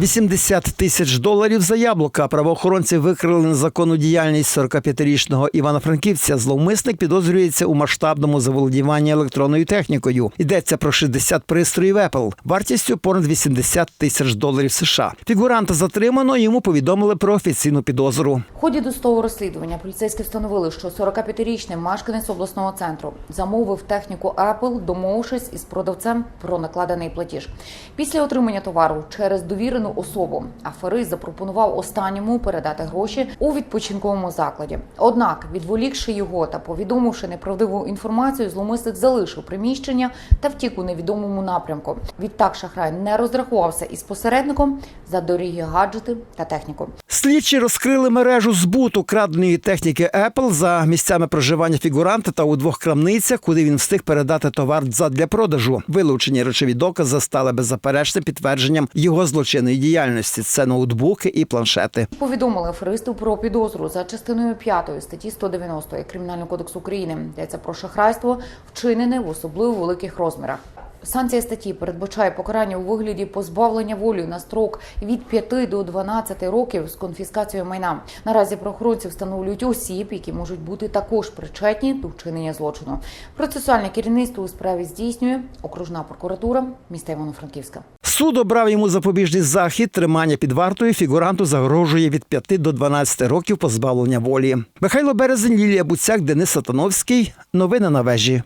80 тисяч доларів за яблука. Правоохоронці викрили незаконну діяльність 45-річного івано-франківця. Зловмисник підозрюється у масштабному заволодіванні електронною технікою. Йдеться про 60 пристроїв Apple вартістю понад 80 тисяч доларів США. Фігуранта затримано. Йому повідомили про офіційну підозру. В ході досудового розслідування поліцейські встановили, що 45-річний мешканець обласного центру замовив техніку Apple, домовившись із продавцем про накладений платіж. Після отримання товару через довірену особу аферист запропонував останньому передати гроші у відпочинковому закладі. Однак, відволікши його та повідомивши неправдиву інформацію, зломисник залишив приміщення та втік у невідомому напрямку. Відтак шахрай не розрахувався із посередником за дорогі гаджети та техніку. Слідчі розкрили мережу збуту краденої техніки Apple за місцями проживання фігуранта та у двох крамницях, куди він встиг передати товар задля продажу. Вилучені речові докази стали беззаперечним підтвердженням його злочинної діяльності. Це ноутбуки і планшети. Повідомили аферисту про підозру за частиною 5 статті 190 Кримінального кодексу України. Йдеться про шахрайство, вчинене в особливо великих розмірах. Санкція статті передбачає покарання у вигляді позбавлення волі на строк від 5 до 12 років з конфіскацією майна. Наразі правоохоронці встановлюють осіб, які можуть бути також причетні до вчинення злочину. Процесуальне керівництво у справі здійснює окружна прокуратура міста Івано-Франківська. Суд обрав йому запобіжний захід. Тримання під вартою фігуранту загрожує від 5 до 12 років позбавлення волі. Михайло Березень, Лілія Буцяк, Денис Сатановський. Новини на вежі.